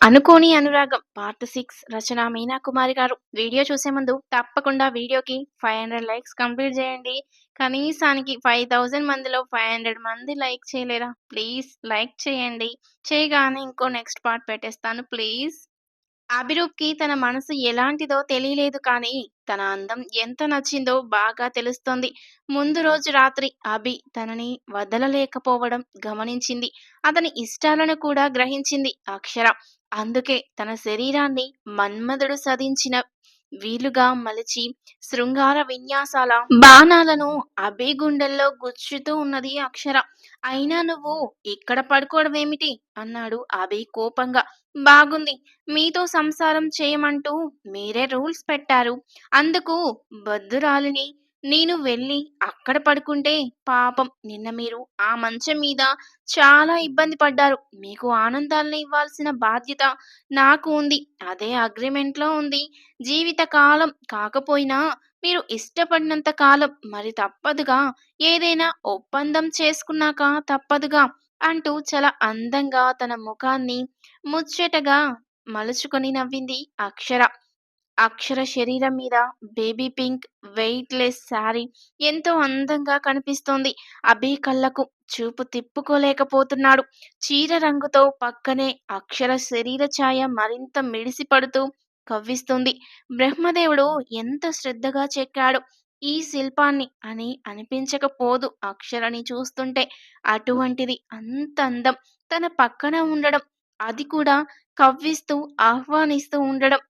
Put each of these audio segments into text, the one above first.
అనుకోని అనురాగం. Part six. రచన మీనా కుమారి గారు. వీడియో చూసే ముందు తప్పకుండా వీడియోకి ఫైవ్ హండ్రెడ్ లైక్స్ కంప్లీట్ చేయండి. కనీసానికి ఫైవ్ థౌజండ్ మందిలో ఫైవ్ హండ్రెడ్ మంది లైక్ చేయలేరా? ప్లీజ్ లైక్ చేయండి. చేయగానే ఇంకో నెక్స్ట్ పార్ట్ పెట్టేస్తాను. ప్లీజ్. అభిరూప్కి తన మనసు ఎలాంటిదో తెలియలేదు కానీ తన అందం ఎంత నచ్చిందో బాగా తెలుస్తోంది. ముందు రోజు రాత్రి అభి తనని వదలలేకపోవడం గమనించింది. అతని ఇష్టాలను కూడా గ్రహించింది అక్షర. అందుకే తన శరీరాన్ని మన్మధుడు సధించిన వీలుగా మలిచి శృంగార విన్యాసాల బాణాలను అభి గుండెల్లో గుచ్చుతూ ఉన్నది అక్షర. అయినా నువ్వు ఇక్కడ పడుకోవడమేమిటి? అన్నాడు అభి కోపంగా. బాగుంది. మీతో సంసారం చేయమంటూ మీరే రూల్స్ పెట్టారు. అందుకు బద్దురాలిని నేను వెళ్ళి అక్కడ పడుకుంటే పాపం నిన్న మీరు ఆ మంచం మీద చాలా ఇబ్బంది పడ్డారు. మీకు ఆనందాలను ఇవ్వాల్సిన బాధ్యత నాకు ఉంది. అదే అగ్రిమెంట్లో ఉంది. జీవిత కాలం కాకపోయినా మీరు ఇష్టపడినంత కాలం మరి తప్పదుగా. ఏదైనా ఒప్పందం చేసుకున్నాక తప్పదుగా అంటూ చాలా అందంగా తన ముఖాన్ని ముచ్చటగా మలుచుకొని నవ్వింది అక్షర. అక్షర శరీరం మీద baby pink weightless sari ఎంతో అందంగా కనిపిస్తోంది. అభి కళ్ళకు చూపు తిప్పుకోలేకపోతున్నాడు. చీర రంగుతో పక్కనే అక్షర శరీర ఛాయ మరింత మిడిసిపడుతూ కవ్విస్తుంది. బ్రహ్మదేవుడు ఎంత శ్రద్ధగా చెక్కాడు. ఈ శిల్పాన్ని అని అనిపించకపోదు అక్షరని చూస్తుంటే. అటువంటిది అంత అందం. తన పక్కన ఉండడం. అది కూడా కవ్విస్తూ ఆహ్వానిస్తూ ఉండడం.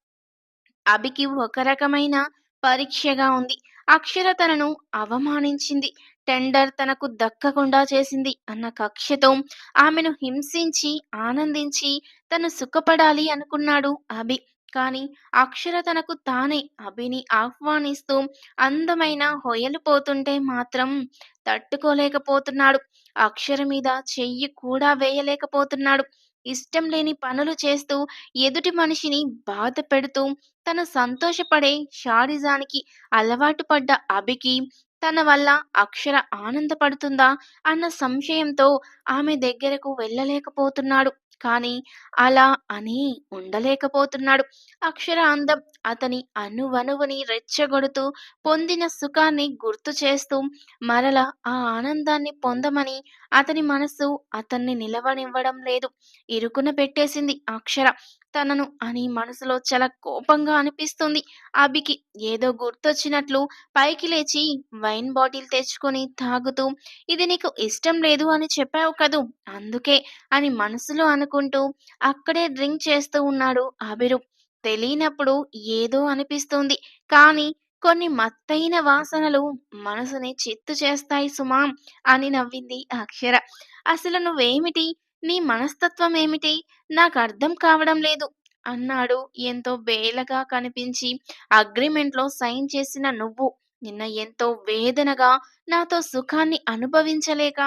అభికి ఒక రకమైన పరీక్షగా ఉంది. అక్షర తనను అవమానించింది. టెండర్ తనకు దక్కకుండా చేసింది అన్న కక్షతో ఆమెను హింసించి ఆనందించి తను సుఖపడాలి అనుకున్నాడు అభి కానీ అక్షర తనకు తానే అభిని ఆహ్వానిస్తూ అందమైన హొయలు పోతుంటే మాత్రం తట్టుకోలేకపోతున్నాడు. అక్షర మీద చెయ్యి కూడా వేయలేకపోతున్నాడు. ఇష్టం లేని పనులు చేస్తూ ఎదుటి మనిషిని బాధ పెడుతూ తను సంతోషపడే షారిజానికి అలవాటు పడ్డ అభికి తన వల్ల అక్షర ఆనందపడుతుందా అన్న సంశయంతో ఆమె దగ్గరకు వెళ్ళలేకపోతున్నాడు. కానీ అలా అని ఉండలేకపోతున్నాడు. అక్షర అందం అతని అనువనువుని రెచ్చగొడుతూ పొందిన సుఖాన్ని గుర్తు చేస్తూ మరల ఆ ఆనందాన్ని పొందమని అతని మనసు అతన్ని నిలవనివ్వడం లేదు. ఇరుకున పెట్టేసింది అక్షర. తనను అని మనసులో చాలా కోపంగా అనిపిస్తుంది. అభికి ఏదో గుర్తొచ్చినట్లు పైకి లేచి వైన్ బాటిల్ తెచ్చుకొని తాగుతూ ఇది నీకు ఇష్టం లేదు అని చెప్పావు కదూ అందుకే అని మనసులో అనుకుంటూ అక్కడే డ్రింక్ చేస్తూ ఉన్నాడు అభిరు. తెలియనప్పుడు ఏదో అనిపిస్తుంది. కానీ కొన్ని మత్తైన వాసనలు మనసుని చిత్తు చేస్తాయి సుమా అని నవ్వింది అక్షర. అసలు నువ్వేమిటి? నీ మనస్తత్వం ఏమిటి? నాకు అర్థం కావడం లేదు. అన్నాడు ఎంతో వేలగా కనిపించి. అగ్రిమెంట్లో సైన్ చేసిన నువ్వు. నిన్న ఎంతో వేదనగా నాతో సుఖాన్ని అనుభవించలేక.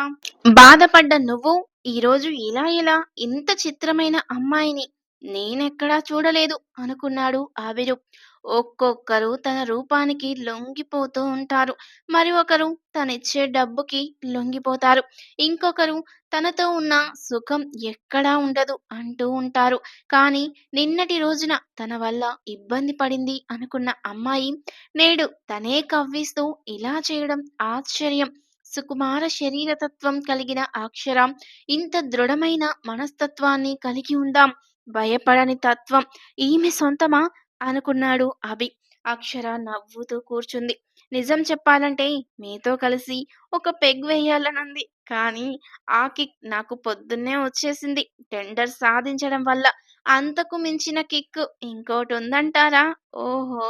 బాధపడ్డ నువ్వు ఈరోజు ఇలా ఇలా ఇంత చిత్రమైన అమ్మాయిని నేనెక్కడా చూడలేదు అనుకున్నాడు ఆవిరు. ఒక్కొక్కరు తన రూపానికి లొంగిపోతూ ఉంటారు. మరి ఒకరు తనిచ్చే డబ్బుకి లొంగిపోతారు. ఇంకొకరు తనతో ఉన్న సుఖం ఎక్కడా ఉండదు అంటూ ఉంటారు. కానీ నిన్నటి రోజున తన వల్ల ఇబ్బంది పడింది అనుకున్న అమ్మాయి నేడు తనే కవ్విస్తూ ఇలా చేయడం ఆశ్చర్యం. సుకుమార శరీరతత్వం కలిగిన అక్షరం ఇంత దృఢమైన మనస్తత్వాన్ని కలిగి ఉందాం. భయపడని తత్వం ఈమె సొంతమా? అనుకున్నాడు అభి. అక్షర నవ్వుతూ కూర్చుంది. నిజం చెప్పాలంటే మీతో కలిసి ఒక పెగ్ వేయాలనుంది. కానీ ఆ కిక్ నాకు పొద్దున్నే వచ్చేసింది. టెండర్ సాధించడం వల్ల అంతకు మించిన కిక్ ఇంకోటి ఉందంటారా ఓహో!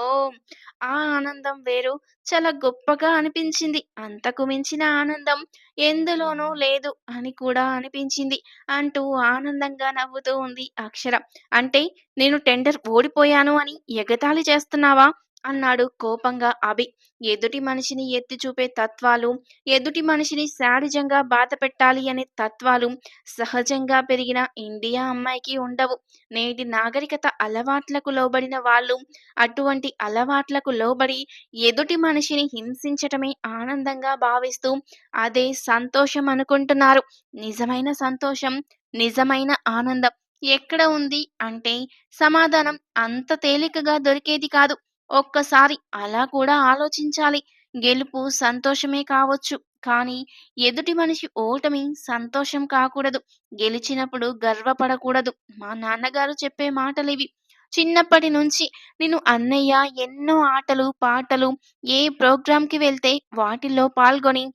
ఆ ఆనందం వేరు. చాలా గొప్పగా అనిపించింది. అంతకు మించిన ఆనందం ఎందులోనూ లేదు అని కూడా అనిపించింది. అంటూ ఆనందంగా నవ్వుతూ ఉంది అక్షర. అంటే నేను టెండర్ ఓడిపోయాను అని ఎగతాళి చేస్తున్నావా? అన్నాడు కోపంగా అభి. ఎదుటి మనిషిని ఎత్తి చూపే తత్వాలు ఎదుటి మనిషిని శాడిజంగా బాధ పెట్టాలి అనే తత్వాలు సహజంగా పెరిగిన ఇండియా అమ్మాయికి ఉండవు. నేటి నాగరికత అలవాట్లకు లోబడిన వాళ్ళు అటువంటి అలవాట్లకు లోబడి ఎదుటి మనిషిని హింసించటమే ఆనందంగా భావిస్తూ అదే సంతోషం అనుకుంటున్నారు. నిజమైన సంతోషం నిజమైన ఆనందం ఎక్కడ ఉంది అంటే సమాధానం అంత తేలికగా దొరికేది కాదు. ఒక్కసారి అలా కూడా ఆలోచించాలి. గెలుపు సంతోషమే కావచ్చు. కానీ ఎదుటి మనిషి ఓటమి సంతోషం కాకూడదు. గెలిచినప్పుడు గర్వపడకూడదు. మా నాన్నగారు చెప్పే మాటలివి. చిన్నప్పటి నుంచి నేను అన్నయ్య ఎన్నో ఆటలు, పాటలు ఏ ప్రోగ్రామ్‌కి వెళ్తే వాటిల్లో పాల్గొని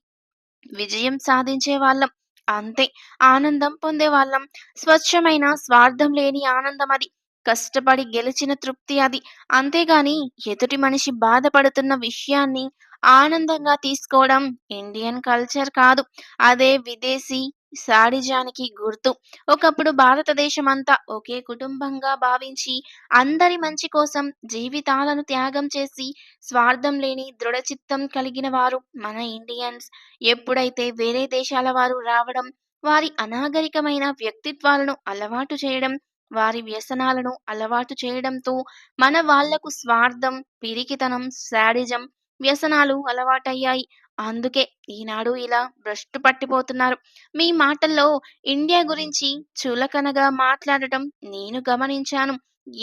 విజయం సాధించేవాళ్ళం. అంతే ఆనందం పొందేవాళ్ళం. స్వచ్ఛమైన, స్వార్థం లేని ఆనందమది. కష్టపడి గెలిచిన తృప్తి అది. అంతేగాని ఎదుటి మనిషి బాధపడుతున్న విషయాన్ని ఆనందంగా తీసుకోవడం ఇండియన్ కల్చర్ కాదు. అదే విదేశీ సాడిజానికి గుర్తు. ఒకప్పుడు భారతదేశం అంతా ఒకే కుటుంబంగా భావించి అందరి మంచి కోసం జీవితాలను త్యాగం చేసి స్వార్థం లేని దృఢచిత్తం కలిగిన వారు మన ఇండియన్స్. ఎప్పుడైతే వేరే దేశాల వారు రావడం, వారి అనాగరికమైన వ్యక్తిత్వాలను అలవాటు చేయడం, వారి వ్యసనాలను అలవాటు చేయడంతో మన వాళ్ళకు స్వార్థం, పిరికితనం, శాడిజం, వ్యసనాలు అలవాటయ్యాయి. అందుకే ఈనాడు ఇలా భ్రష్టు పట్టిపోతున్నారు. మీ మాటల్లో ఇండియా గురించి చులకనగా మాట్లాడటం నేను గమనించాను.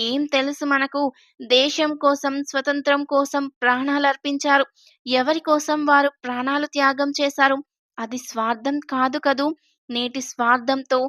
ఏం తెలుసు మనకు? దేశం కోసం, స్వతంత్రం కోసం ప్రాణాలు అర్పించారు ఎవరి కోసం వారు ప్రాణాలు త్యాగం చేశారు? అది స్వార్థం కాదు కదూ! నేటి స్వార్థంతో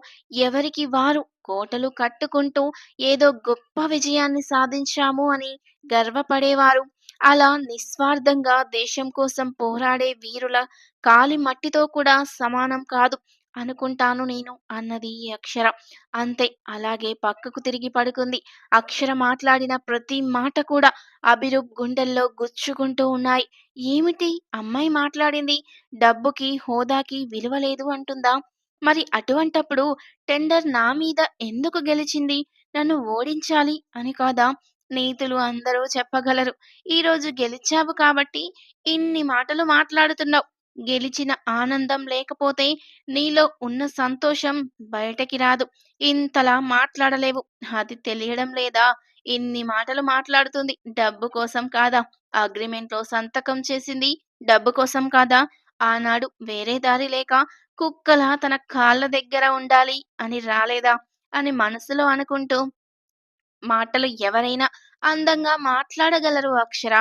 ఎవరికి వారు కోటలు కట్టుకుంటూ ఏదో గొప్ప విజయాన్ని సాధించాము అని గర్వపడేవారు. అలా నిస్వార్థంగా దేశం కోసం పోరాడే వీరుల కాలి మట్టితో కూడా సమానం కాదు అనుకుంటాను నేను అన్నది ఈ అక్షర. అంతే అలాగే పక్కకు తిరిగి పడుకుంది. అక్షర మాట్లాడిన ప్రతి మాట కూడా అభిరూప్ గుండెల్లో గుచ్చుకుంటూ ఉన్నాయి. ఏమిటి అమ్మాయి మాట్లాడింది? డబ్బుకి, హోదాకి విలువ లేదు అంటుందా? మరి అటువంటప్పుడు టెండర్ నా మీద ఎందుకు గెలిచింది? నన్ను ఓడించాలి అని కాదా? నీతులు అందరూ చెప్పగలరు. ఈరోజు గెలిచావు కాబట్టి ఇన్ని మాటలు మాట్లాడుతున్నావు. గెలిచిన ఆనందం లేకపోతే నీలో ఉన్న సంతోషం బయటకి రాదు. ఇంతలా మాట్లాడలేవు. అది తెలియడం లేదా? ఇన్ని మాటలు మాట్లాడుతుంది డబ్బు కోసం కాదా? అగ్రిమెంట్‌లో సంతకం చేసింది డబ్బు కోసం కాదా? ఆనాడు వేరే దారి లేక కుక్కలా తన కాళ్ళ దగ్గర ఉండాలి అని రాలేదా? అని మనసులో అనుకుంటూ మాటలు ఎవరైనా అందంగా మాట్లాడగలరు అక్షర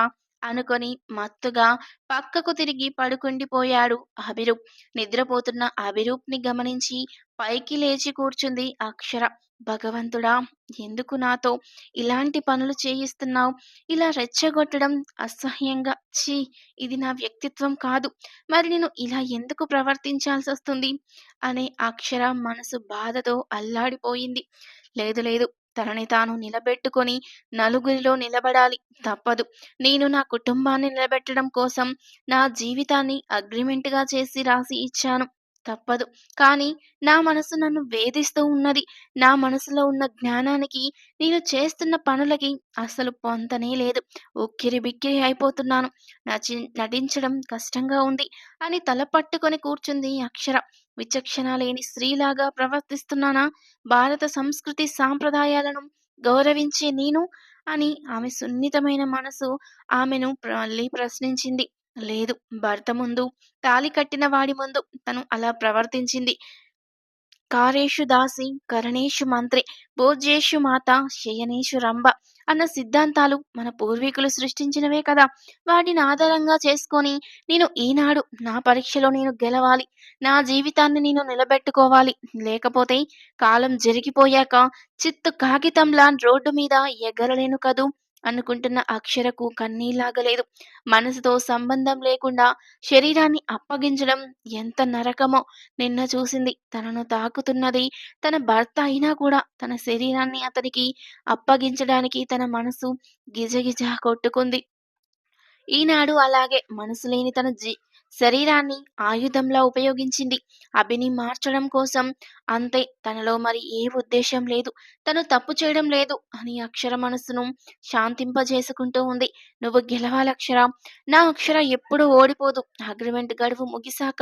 అనుకొని మత్తుగా పక్కకు తిరిగి పడుకుండిపోయాడు అభిరూప్. నిద్రపోతున్న అభిరూప్‌ని గమనించి పైకి లేచి కూర్చుంది అక్షర. భగవంతుడా! ఎందుకు నాతో ఇలాంటి పనులు చేయిస్తున్నావు ఇలా రెచ్చగొట్టడం అసహ్యంగా ఛీ! ఇది నా వ్యక్తిత్వం కాదు. మరి నేను ఇలా ఎందుకు ప్రవర్తించాల్సి వస్తుంది అనే అక్షర మనసు బాధతో అల్లాడిపోయింది. లేదు లేదు తనని తాను నిలబెట్టుకొని నలుగురిలో నిలబడాలి. తప్పదు. నేను నా కుటుంబాన్ని నిలబెట్టడం కోసం నా జీవితాన్ని అగ్రిమెంట్‌గా చేసి రాసి ఇచ్చాను. తప్పదు. కానీ నా మనసు నన్ను వేధిస్తూ ఉన్నది. నా మనసులో ఉన్న జ్ఞానానికి, నేను చేస్తున్న పనులకి అసలు పొంతనే లేదు. ఉక్కిరి బిక్కిరి అయిపోతున్నాను. నచి నటించడం కష్టంగా ఉంది అని తల పట్టుకొని కూర్చుంది అక్షర. విచక్షణ లేని స్త్రీలాగా ప్రవర్తిస్తున్నానా? భారత సంస్కృతి సాంప్రదాయాలను గౌరవించే నేను అని ఆమె సున్నితమైన మనసు ఆమెను మళ్ళీ ప్రశ్నించింది. లేదు. భర్త ముందు, తాళి కట్టిన వాడి ముందు తను అలా ప్రవర్తించింది. కారేషు దాసి, కరణేషు మంత్రి, భోజ్యేషు మాత, శయనేషు రంభ అన్న సిద్ధాంతాలు మన పూర్వీకులు సృష్టించినవే కదా! వాటిని ఆధారంగా చేసుకొని నేను ఈనాడు నా పరీక్షలో నేను గెలవాలి. నా జీవితాన్ని నేను నిలబెట్టుకోవాలి. లేకపోతే కాలం జరిగిపోయాక చిత్తు కాగితంలా రోడ్డు మీద ఎగరలేను కదూ! అనుకుంటున్న అక్షరకు కన్నీలాగలేదు మనసుతో సంబంధం లేకుండా శరీరాన్ని అప్పగించడం ఎంత నరకమో నిన్న చూసింది. తనను తాకుతున్నది తన భర్త అయినా కూడా తన శరీరాన్ని అతనికి అప్పగించడానికి తన మనసు గిజగిజ కొట్టుకుంది. ఈనాడు అలాగే మనసు లేని తన జీ శరీరాన్ని ఆయుధంలా ఉపయోగించింది. అభిని మార్చడం కోసం. అంతే తనలో మరి ఏ ఉద్దేశం లేదు. తను తప్పు చేయడం లేదు అని అక్షర మనసును శాంతింపజేసుకుంటూ ఉంది. నువ్వు గెలవాలక్షర. నా అక్షర ఎప్పుడూ ఓడిపోదు. అగ్రిమెంట్ గడువు ముగిసాక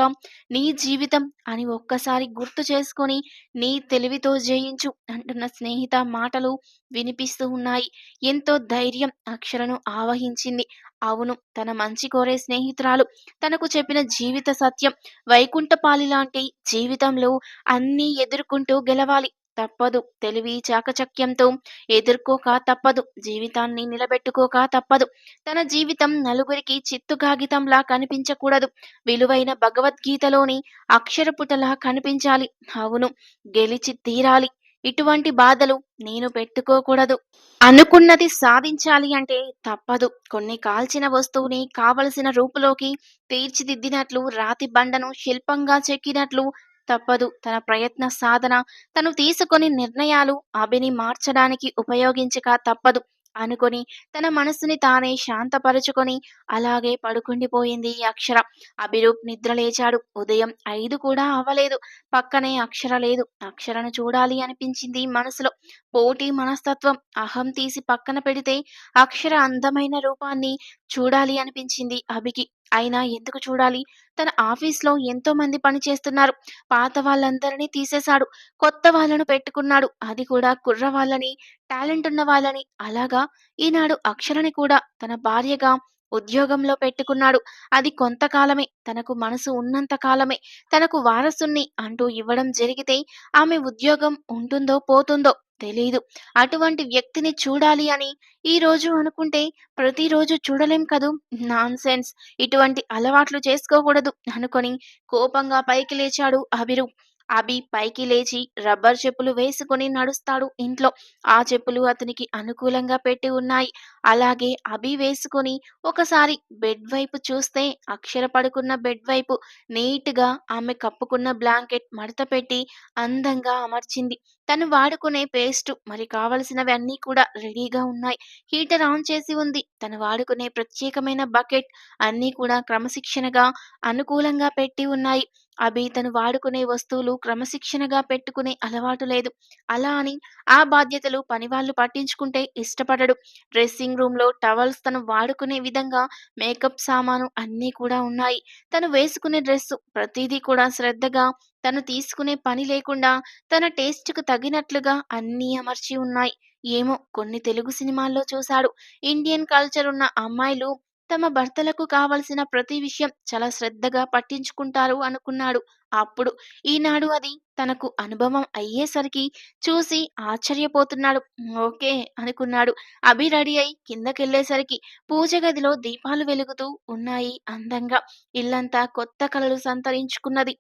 నీ జీవితం అని ఒక్కసారి గుర్తు చేసుకొని నీ తెలివితో జయించు అంటున్న స్నేహిత మాటలు వినిపిస్తూ ఉన్నాయి. ఎంతో ధైర్యం అక్షరను ఆవహించింది. అవును తన మంచి కోరే స్నేహితురాలు. తనకు చెప్పిన జీవిత సత్యం. వైకుంఠపాలి లాంటి జీవితంలో అన్నీ ఎదుర్కొంటూ గెలవాలి. తప్పదు. తెలివి చాకచక్యంతో ఎదుర్కోక తప్పదు. జీవితాన్ని నిలబెట్టుకోక తప్పదు. తన జీవితం నలుగురికి చిత్తు కాగితంలా కనిపించకూడదు. విలువైన భగవద్గీతలోని అక్షరపుటలా కనిపించాలి. అవును గెలిచి తీరాలి. ఇటువంటి బాధలు నేను పెట్టుకోకూడదు. అనుకున్నది సాధించాలి అంటే తప్పదు. కొన్ని కాల్చిన వస్తువుని కావలసిన రూపులోకి తీర్చిదిద్దినట్లు రాతి బండను శిల్పంగా చెక్కినట్లు తప్పదు. తన ప్రయత్న సాధన తను తీసుకొని నిర్ణయాలు అభిని మార్చడానికి ఉపయోగించక తప్పదు. అనుకొని తన మనసుని తానే శాంతపరుచుకొని అలాగే పడుకుండిపోయింది ఈ అక్షర. అభిరూప్ నిద్ర లేచాడు. ఉదయం ఐదు కూడా అవ్వలేదు. పక్కనే అక్షర లేదు. అక్షరను చూడాలి అనిపించింది మనసులో. పోటీ మనస్తత్వం. అహం తీసి పక్కన పెడితే అక్షర అందమైన రూపాన్ని చూడాలి అనిపించింది అభికి. అయినా ఎందుకు చూడాలి? తన ఆఫీస్లో ఎంతో మంది పని చేస్తున్నారు. పాత వాళ్ళందరినీ తీసేశాడు. కొత్త వాళ్ళను పెట్టుకున్నాడు. అది కూడా కుర్ర వాళ్ళని టాలెంట్ ఉన్న వాళ్ళని. అలాగా ఈనాడు అక్షరని కూడా తన భార్యగా ఉద్యోగంలో పెట్టుకున్నాడు. అది కొంతకాలమే. తనకు మనసు ఉన్నంత కాలమే. తనకు వారసుని అంటూ ఇవ్వడం జరిగితే ఆమె ఉద్యోగం ఉంటుందో పోతుందో తెలీదు. అటువంటి వ్యక్తిని చూడాలి అని ఈ రోజు అనుకుంటే ప్రతిరోజు చూడలేం కదూ? నాన్ సెన్స్ ఇటువంటి అలవాట్లు చేసుకోకూడదు అనుకొని కోపంగా పైకి లేచాడు అభిరు. అభి పైకి లేచి రబ్బర్ చెప్పులు వేసుకుని నడుస్తాడు ఇంట్లో. ఆ చెప్పులు అతనికి అనుకూలంగా పెట్టి ఉన్నాయి. అలాగే అభి వేసుకుని ఒకసారి బెడ్ వైపు చూస్తే అక్షర పడుకున్న బెడ్ వైపు నీట్గా ఆమె కప్పుకున్న బ్లాంకెట్ మడత పెట్టి అందంగా అమర్చింది. తను వాడుకునే పేస్ట్ మరి కావలసినవి అన్నీ కూడా రెడీగా ఉన్నాయి. హీటర్ ఆన్ చేసి ఉంది. తను వాడుకునే ప్రత్యేకమైన బకెట్ అన్నీ కూడా క్రమశిక్షణగా అనుకూలంగా పెట్టి ఉన్నాయి. అభి తను వాడుకునే వస్తువులు క్రమశిక్షణగా పెట్టుకునే అలవాటు లేదు. అలా అని ఆ బాధ్యతలు పనివాళ్ళు పట్టించుకుంటే ఇష్టపడడు. డ్రెస్సింగ్ రూమ్లో టవల్స్ తను వాడుకునే విధంగా మేకప్ సామాను అన్నీ కూడా ఉన్నాయి. తను వేసుకునే డ్రెస్సు ప్రతిదీ కూడా శ్రద్ధగా తను తీసుకునే పని లేకుండా తన టేస్ట్కు తగినట్లుగా అన్నీ అమర్చి ఉన్నాయి. ఏమో కొన్ని తెలుగు సినిమాల్లో చూశాడు. ఇండియన్ కల్చర్ ఉన్న అమ్మాయిలు తమ భర్తలకు కావలసిన ప్రతి విషయం చాలా శ్రద్ధగా పట్టించుకుంటారు అనుకున్నాడు. అప్పుడు ఈనాడు అది తనకు అనుభవం అయ్యేసరికి చూసి ఆశ్చర్యపోతున్నాడు. ఓకే అనుకున్నాడు. అభి రెడీ అయి కిందకెళ్ళేసరికి పూజ గదిలో దీపాలు వెలుగుతూ ఉన్నాయి అందంగా. ఇల్లంతా కొత్త కలలు సంతరించుకున్నది.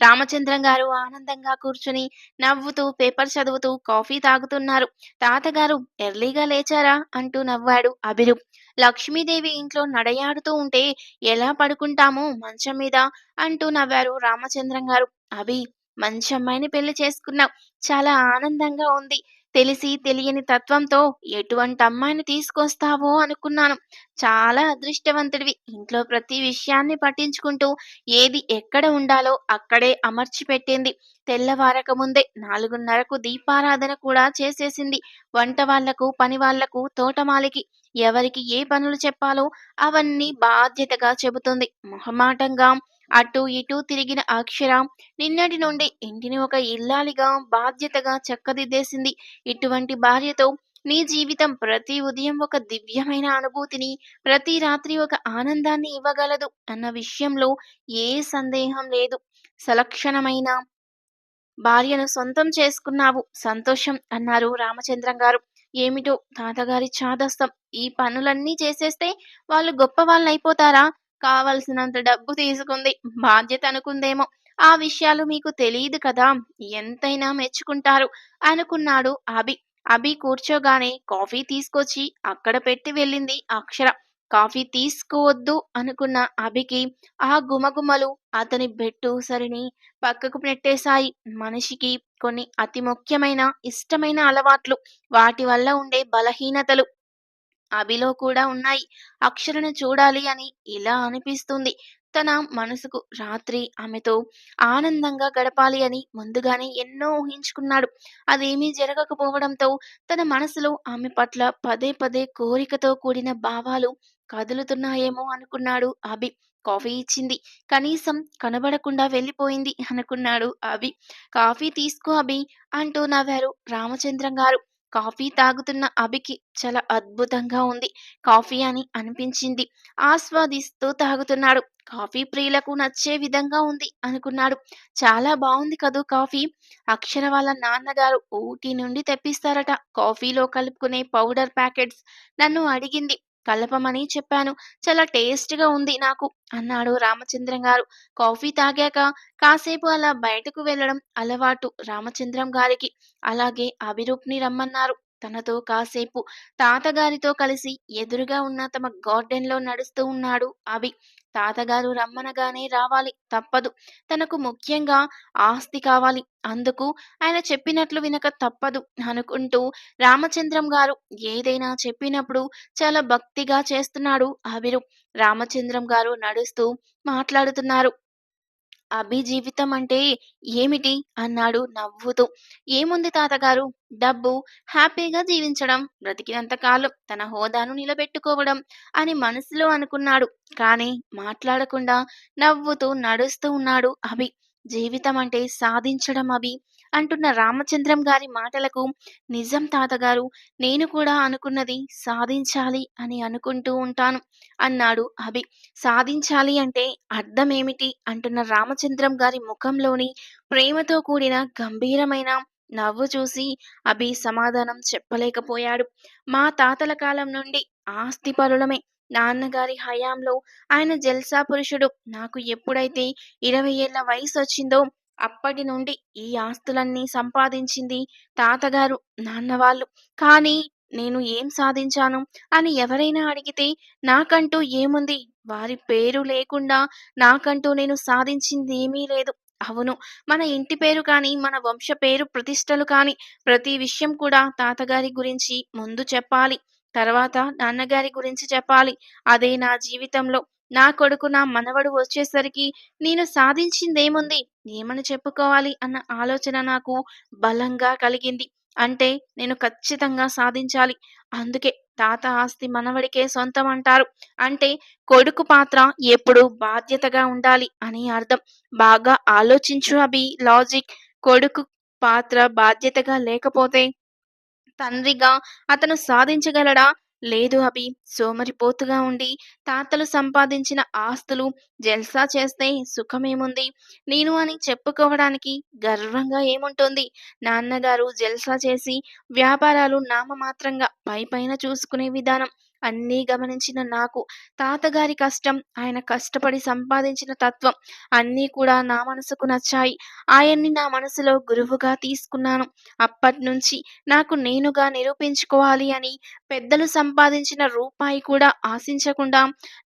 రామచంద్రం గారు ఆనందంగా కూర్చుని నవ్వుతూ పేపర్ చదువుతూ కాఫీ తాగుతున్నారు. తాతగారు ఎర్లీగా లేచారా? అంటూ నవ్వాడు అభిరు. లక్ష్మీదేవి ఇంట్లో నడయాడుతూ ఉంటే ఎలా పడుకుంటామో మంచం మీద? అంటూ నవ్వారు రామచంద్రం గారు. అభి మంచి అమ్మాయిని పెళ్ళి చేసుకున్నావు. చాలా ఆనందంగా ఉంది. తెలిసి తెలియని తత్వంతో ఎటువంటి అమ్మాయిని తీసుకొస్తావో అనుకున్నాను. చాలా అదృష్టవంతుడివి. ఇంట్లో ప్రతి విషయాన్ని పట్టించుకుంటూ ఏది ఎక్కడ ఉండాలో అక్కడే అమర్చి పెట్టింది. తెల్లవారక ముందే నాలుగున్నరకు దీపారాధన కూడా చేసేసింది. వంట వాళ్ళకు పని వాళ్ళకు తోటమాలికి ఎవరికి ఏ పనులు చెప్పాలో అవన్నీ బాధ్యతగా చెబుతుంది. మొహమాటంగా అటు ఇటు తిరిగిన అక్షర నిన్నటి నుండి ఇంటిని ఒక ఇల్లాలిగా బాధ్యతగా చక్కదిద్దేసింది. ఇటువంటి భార్యతో నీ జీవితం ప్రతి ఉదయం ఒక దివ్యమైన అనుభూతిని ప్రతి రాత్రి ఒక ఆనందాన్ని ఇవ్వగలదు అన్న విషయంలో ఏ సందేహం లేదు. సలక్షణమైన భార్యను సొంతం చేసుకున్నావు సంతోషం అన్నారు రామచంద్రం గారు. ఏమిటో తాతగారి చాదస్తం. ఈ పనులన్నీ చేసేస్తే వాళ్ళు గొప్ప వాళ్ళు అయిపోతారా కావలసినంత డబ్బు తీసుకుంది. బాధ్యత అనుకుందేమో. ఆ విషయాలు మీకు తెలియదు కదా. ఎంతైనా మెచ్చుకుంటారు అనుకున్నాడు అభి. అభి కూర్చోగానే కాఫీ తీసుకొచ్చి అక్కడ పెట్టి వెళ్ళింది అక్షర. కాఫీ తీసుకోవద్దు అనుకున్న అభికి ఆ గుమగుమలు అతని బెట్టు సరిని పక్కకు నెట్టేశాయి మనిషికి కొన్ని అతి ముఖ్యమైన ఇష్టమైన అలవాట్లు. వాటి వల్ల ఉండే బలహీనతలు. అభిలో కూడా ఉన్నాయి. అక్షరను చూడాలి అని ఇలా అనిపిస్తుంది. తన మనసుకు రాత్రి ఆమెతో ఆనందంగా గడపాలి అని ముందుగానే ఎన్నో ఊహించుకున్నాడు. అదేమీ జరగకపోవడంతో తన మనసులో ఆమె పట్ల పదే పదే కోరికతో కూడిన భావాలు కదులుతున్నాయేమో అనుకున్నాడు అభి. కాఫీ ఇచ్చింది. కనీసం కనబడకుండా వెళ్ళిపోయింది అనుకున్నాడు అభి. కాఫీ తీసుకో అభి అంటూ నవ్వారు రామచంద్రం గారు. కాఫీ తాగుతున్న అభికి చాలా అద్భుతంగా ఉంది. కాఫీ అని అనిపించింది. ఆస్వాదిస్తూ తాగుతున్నాడు. కాఫీ ప్రియులకు నచ్చే విధంగా ఉంది అనుకున్నాడు. చాలా బాగుంది కదూ కాఫీ? అక్షర వాళ్ళ నాన్నగారు ఊటీ నుండి తెప్పిస్తారట. కాఫీలో కలుపుకునే పౌడర్ ప్యాకెట్స్ నన్ను అడిగింది. కలపమని చెప్పాను. చాలా టేస్ట్గా ఉంది నాకు అన్నాడు రామచంద్రం గారు. కాఫీ తాగాక కాసేపు అలా బయటకు వెళ్ళడం అలవాటు రామచంద్రం గారికి. అలాగే అభిరూప్ని రమ్మన్నారు. తనతో కాసేపు తాతగారితో కలిసి ఎదురుగా ఉన్న తమ గార్డెన్లో నడుస్తూ ఉన్నాడు అభి. తాతగారు రమ్మనగానే రావాలి. తప్పదు. తనకు ముఖ్యంగా ఆస్తి కావాలి. అందుకు ఆయన చెప్పినట్లు వినక తప్పదు అనుకుంటూ రామచంద్రం గారు ఏదైనా చెప్పినప్పుడు చాలా భక్తిగా చేస్తున్నాడు అభిరు రామచంద్రం గారు నడుస్తూ మాట్లాడుతున్నారు. అభి జీవితం అంటే ఏమిటి? అన్నాడు నవ్వుతూ. ఏముంది తాతగారు? డబ్బు. హ్యాపీగా జీవించడం. బ్రతికినంత కాలం తన హోదాను నిలబెట్టుకోవడం అని మనసులో అనుకున్నాడు. కానీ మాట్లాడకుండా నవ్వుతూ నడుస్తూ ఉన్నాడు అభి. జీవితం అంటే సాధించడం అభి. అంటున్న రామచంద్రం గారి మాటలకు నిజం తాతగారు నేను కూడా అనుకున్నది సాధించాలి అని అనుకుంటూ ఉంటాను అన్నాడు అభి. సాధించాలి అంటే అర్థం ఏమిటి అంటున్న రామచంద్రం గారి ముఖంలోని ప్రేమతో కూడిన గంభీరమైన నవ్వు చూసి అభి సమాధానం చెప్పలేకపోయాడు. మా తాతల కాలం నుండి ఆస్తి పరులమే. నాన్నగారి హయాంలో ఆయన జల్సా పురుషుడు. నాకు ఎప్పుడైతే ఇరవై ఏళ్ళ వయసు వచ్చిందో అప్పటి నుండి ఈ ఆస్తులన్నీ సంపాదించింది తాతగారు నాన్నవాళ్ళు. కానీ నేను ఏం సాధించాను అని ఎవరైనా అడిగితే నాకంటూ ఏముంది? వారి పేరు లేకుండా నాకంటూ నేను సాధించింది ఏమీ లేదు. అవును మన ఇంటి పేరు కానీ మన వంశ పేరు ప్రతిష్టలు కానీ ప్రతి విషయం కూడా తాతగారి గురించి ముందు చెప్పాలి. తర్వాత నాన్నగారి గురించి చెప్పాలి. అదే నా జీవితంలో నా కొడుకు నా మనవడు వచ్చేసరికి నేను సాధించిందేముంది? ఏమని చెప్పుకోవాలి అన్న ఆలోచన నాకు బలంగా కలిగింది. అంటే నేను ఖచ్చితంగా సాధించాలి. అందుకే తాత ఆస్తి మనవడికే సొంతం అంటారు. అంటే కొడుకు పాత్ర ఎప్పుడు బాధ్యతగా ఉండాలి అని అర్థం. బాగా ఆలోచించు అభి లాజిక్ కొడుకు పాత్ర బాధ్యతగా లేకపోతే తండ్రిగా అతను సాధించగలడా? లేదు అభి సోమరిపోతుగా ఉండి తాతలు సంపాదించిన ఆస్తులు జల్సా చేస్తే సుఖమేముంది? నేను అని చెప్పుకోవడానికి గర్వంగా ఏముంటుంది? నాన్నగారు జల్సా చేసి వ్యాపారాలు నామమాత్రంగా పై పైన చూసుకునే విధానం అన్నీ గమనించిన నాకు తాతగారి కష్టం ఆయన కష్టపడి సంపాదించిన తత్వం అన్నీ కూడా నా మనసుకు నచ్చాయి. ఆయన్ని నా మనసులో గురువుగా తీసుకున్నాను. అప్పటి నుంచి నాకు నేనుగా నిరూపించుకోవాలి అని పెద్దలు సంపాదించిన రూపాయి కూడా ఆశించకుండా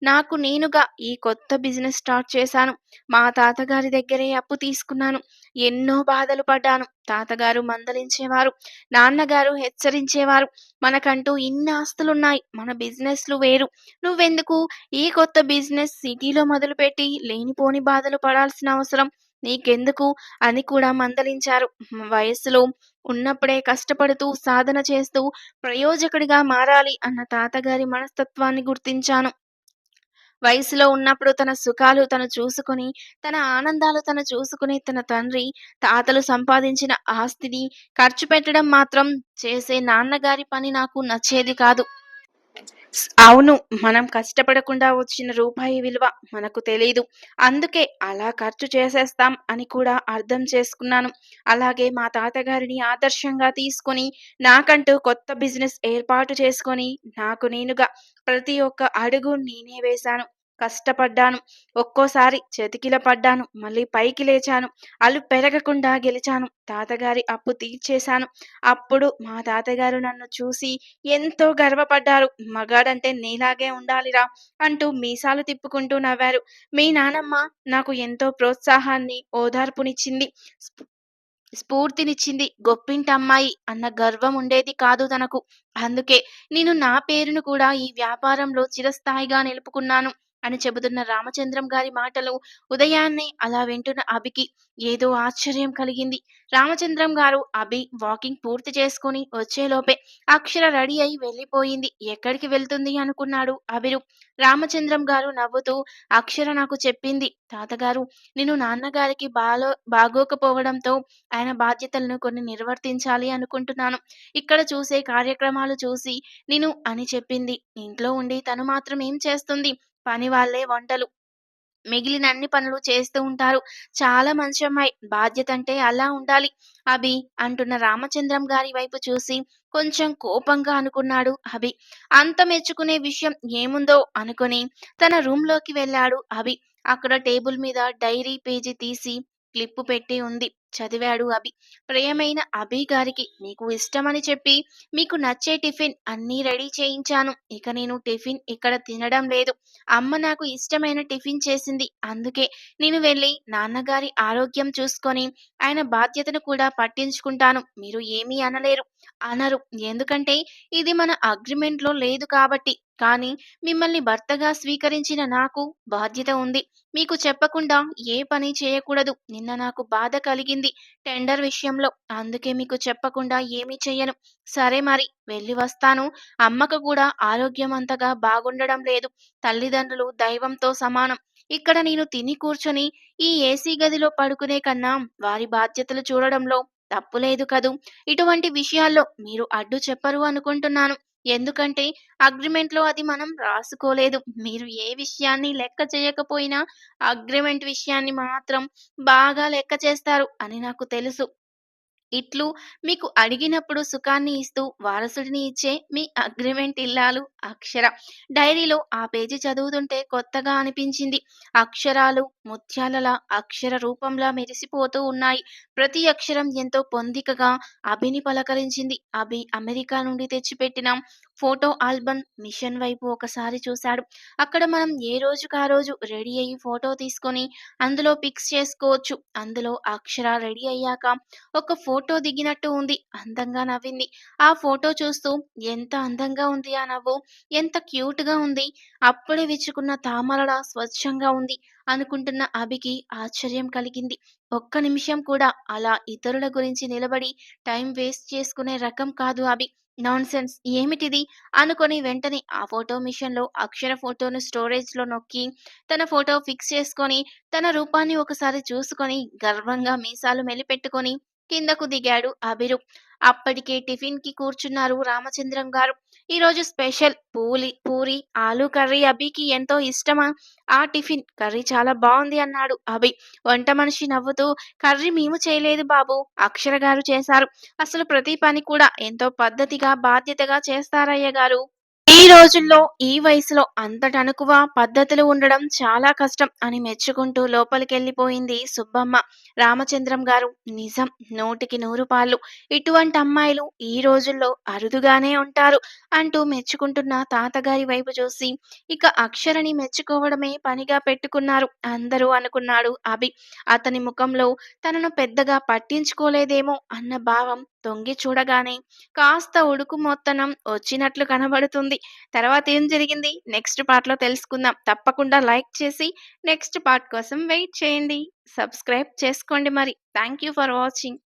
నాకు నేనుగా ఈ కొత్త బిజినెస్ స్టార్ట్ చేశాను. మా తాతగారి దగ్గరే అప్పు తీసుకున్నాను. ఎన్నో బాధలు పడ్డాను. తాతగారు మందలించేవారు. నాన్నగారు హెచ్చరించేవారు. మనకంటూ ఇన్ని ఆస్తులున్నాయి. మన బిజినెస్లు వేరు. నువ్వెందుకు ఈ కొత్త బిజినెస్ సిటీలో మొదలుపెట్టి లేనిపోని బాధలు పడాల్సిన అవసరం? నీకెందుకు? అని కూడా మందలించారు. వయస్సులో ఉన్నప్పుడే కష్టపడుతూ సాధన చేస్తూ ప్రయోజకుడిగా మారాలి అన్న తాతగారి మనస్తత్వాన్ని గుర్తించాను. వయసులో ఉన్నప్పుడు తన సుఖాలు తను చూసుకుని తన ఆనందాలు తను చూసుకుని తన తండ్రి తాతలు సంపాదించిన ఆస్తిని ఖర్చు పెట్టడం మాత్రం చేసే నాన్నగారి పని నాకు నచ్చేది కాదు. అవును. మనం కష్టపడకుండా వచ్చిన రూపాయి విలువ మనకు తెలీదు. అందుకే అలా ఖర్చు చేసేస్తాం అని కూడా అర్థం చేసుకున్నాను. అలాగే మా తాతగారిని ఆదర్శంగా తీసుకొని నాకంటూ కొత్త బిజినెస్ ఏర్పాటు చేసుకొని నాకు నేనుగా ప్రతి ఒక్క అడుగు నేనే వేశాను. కష్టపడ్డాను. ఒక్కోసారి చేతికిల పడ్డాను. మళ్ళీ పైకి లేచాను. అలు పెరగకుండా గెలిచాను. తాతగారి అప్పు తీర్చేశాను. అప్పుడు మా తాతగారు నన్ను చూసి ఎంతో గర్వపడ్డారు. మగాడంటే నీలాగే ఉండాలిరా అంటూ మీసాలు తిప్పుకుంటూ నవ్వారు. మీ నానమ్మ నాకు ఎంతో ప్రోత్సాహాన్ని ఓదార్పునిచ్చింది. స్ఫూర్తినిచ్చింది. గొప్పింటి అమ్మాయి అన్న గర్వం ఉండేది కాదు తనకు. అందుకే నేను నా పేరును కూడా ఈ వ్యాపారంలో చిరస్థాయిగా నిలుపుకున్నాను. అని చెబుతున్న రామచంద్రం గారి మాటలు ఉదయాన్నే అలా వింటున్న అభికి ఏదో ఆశ్చర్యం కలిగింది. రామచంద్రం గారు అభి వాకింగ్ పూర్తి చేసుకుని వచ్చేలోపే అక్షర రెడీ అయి వెళ్ళిపోయింది. ఎక్కడికి వెళ్తుంది? అనుకున్నాడు అభిరు. రామచంద్రం గారు నవ్వుతూ అక్షర నాకు చెప్పింది తాతగారు నేను నాన్నగారికి బాలో బాగోకపోవడంతో ఆయన బాధ్యతలను కొన్ని నిర్వర్తించాలి అనుకుంటున్నాను. ఇక్కడ చూసే కార్యక్రమాలు చూసి నేను అని చెప్పింది. ఇంట్లో ఉండి తను మాత్రం ఏం చేస్తుంది? పని వాళ్ళే వంటలు. మిగిలిన అన్ని పనులు చేస్తూ ఉంటారు. చాలా మంచి అమ్మాయి. బాధ్యత అంటే అలా ఉండాలి. అభి అంటున్న రామచంద్రం గారి వైపు చూసి కొంచెం కోపంగా అనుకున్నాడు అభి. అంత మెచ్చుకునే విషయం ఏముందో అనుకుని తన రూమ్లోకి వెళ్ళాడు అభి. అక్కడ టేబుల్ మీద డైరీ పేజీ తీసి క్లిప్పు పెట్టి ఉంది. చదివాడు అభి. ప్రియమైన అభి గారికి మీకు ఇష్టమని చెప్పి మీకు నచ్చే టిఫిన్ అన్నీ రెడీ చేయించాను. ఇక నేను టిఫిన్ ఇక్కడ తినడం లేదు. అమ్మ నాకు ఇష్టమైన టిఫిన్ చేసింది. అందుకే నేను వెళ్ళి నాన్నగారి ఆరోగ్యం చూసుకొని ఆయన బాధ్యతను కూడా పట్టించుకుంటాను. మీరు ఏమీ అనలేరు. అనరు. ఎందుకంటే ఇది మన అగ్రిమెంట్లో లేదు కాబట్టి. కానీ మిమ్మల్ని భర్తగా స్వీకరించిన నాకు బాధ్యత ఉంది. మీకు చెప్పకుండా ఏ పని చేయకూడదు. నిన్న నాకు బాధ కలిగింది టెండర్ విషయంలో. అందుకే మీకు చెప్పకుండా ఏమీ చెయ్యను. సరే మరి వెళ్ళి వస్తాను. అమ్మకు కూడా ఆరోగ్యం అంతగా బాగుండడం లేదు. తల్లిదండ్రులు దైవంతో సమానం. ఇక్కడ నేను తిని కూర్చొని ఈ ఏసీ గదిలో పడుకునే కన్నా వారి బాధ్యతలు చూడడంలో తప్పులేదు కదూ. ఇటువంటి విషయాల్లో మీరు అడ్డు చెప్పరు అనుకుంటున్నాను. ఎందుకంటే అగ్రిమెంట్లో అది మనం రాసుకోలేదు. మీరు ఏ విషయాన్ని లెక్క చేయకపోయినా అగ్రిమెంట్ విషయాన్ని మాత్రం బాగా లెక్క చేస్తారు అని నాకు తెలుసు. ఇట్లు మీకు అడిగినప్పుడు సుఖాన్ని ఇస్తూ వారసుడిని ఇచ్చే మీ అగ్రిమెంట్ ఇల్లాలు అక్షర. డైరీలో ఆ పేజీ చదువుతుంటే కొత్తగా అనిపించింది. అక్షరాలు ముత్యాలలా అక్షర రూపంలా మెరిసిపోతూ ఉన్నాయి. ప్రతి అక్షరం ఎంతో పొందికగా అభిని పలకరించింది. అభి అమెరికా నుండి తెచ్చిపెట్టిన ఫోటో ఆల్బమ్ మిషన్ వైపు ఒకసారి చూశాడు. అక్కడ మనం ఏ రోజుకు ఆ రోజు రెడీ అయ్యి ఫోటో తీసుకొని అందులో పిక్స్ చేసుకోవచ్చు. అందులో అక్షర రెడీ అయ్యాక ఒక ఫోటో దిగినట్టు ఉంది. అందంగా నవ్వింది. ఆ ఫోటో చూస్తూ ఎంత అందంగా ఉంది ఆ నవ్వు. ఎంత క్యూట్గా ఉంది. అప్పుడే విచ్చుకున్న తామరలా స్వచ్ఛంగా ఉంది అనుకుంటున్న అభికి ఆశ్చర్యం కలిగింది. ఒక్క నిమిషం కూడా అలా ఇతరుల గురించి నిలబడి టైం వేస్ట్ చేసుకునే రకం కాదు అభి. నాన్సెన్స్. ఏమిటిది? అనుకొని వెంటనే ఆ ఫోటో మిషన్లో అక్షర ఫోటోను స్టోరేజ్లో నొక్కి తన ఫోటో ఫిక్స్ చేసుకొని తన రూపాన్ని ఒకసారి చూసుకొని గర్వంగా మీసాలు మెలిపెట్టుకొని కిందకు దిగాడు అభిరు అప్పటికే టిఫిన్కి కూర్చున్నారు రామచంద్రం గారు. ఈరోజు స్పెషల్ పూలి పూరి ఆలు కర్రీ అభికి ఎంతో ఇష్టమా? ఆ టిఫిన్ కర్రీ చాలా బాగుంది అన్నాడు అభి వంట మనిషి నవ్వుతూ కర్రీ మేము చేయలేదు బాబు అక్షర గారు చేశారు. అసలు ప్రతి పని కూడా ఎంతో పద్ధతిగా బాధ్యతగా చేస్తారయ్య గారు. ఈ రోజుల్లో ఈ వయసులో అంతటనుకువ పద్ధతులు ఉండడం చాలా కష్టం అని మెచ్చుకుంటూ లోపలికెళ్ళిపోయింది సుబ్బమ్మ. రామచంద్రం గారు నిజం నూటికి నూరు పాళ్ళు. ఇటువంటి అమ్మాయిలు ఈ రోజుల్లో అరుదుగానే ఉంటారు అంటూ మెచ్చుకుంటున్న తాతగారి వైపు చూసి ఇక అక్షరని మెచ్చుకోవడమే పనిగా పెట్టుకున్నారు అందరూ అనుకున్నాడు అభి. అతని ముఖంలో తనను పెద్దగా పట్టించుకోలేదేమో అన్న భావం తొంగి చూడగానే కాస్త ఉడుకు మొత్తనం వచ్చినట్లు కనబడుతుంది. తర్వాత ఏం జరిగింది? నెక్స్ట్ పార్ట్లో తెలుసుకుందాం. తప్పకుండా లైక్ చేసి నెక్స్ట్ పార్ట్ కోసం వెయిట్ చేయండి. సబ్స్క్రైబ్ చేసుకోండి మరి. Thank you for watching.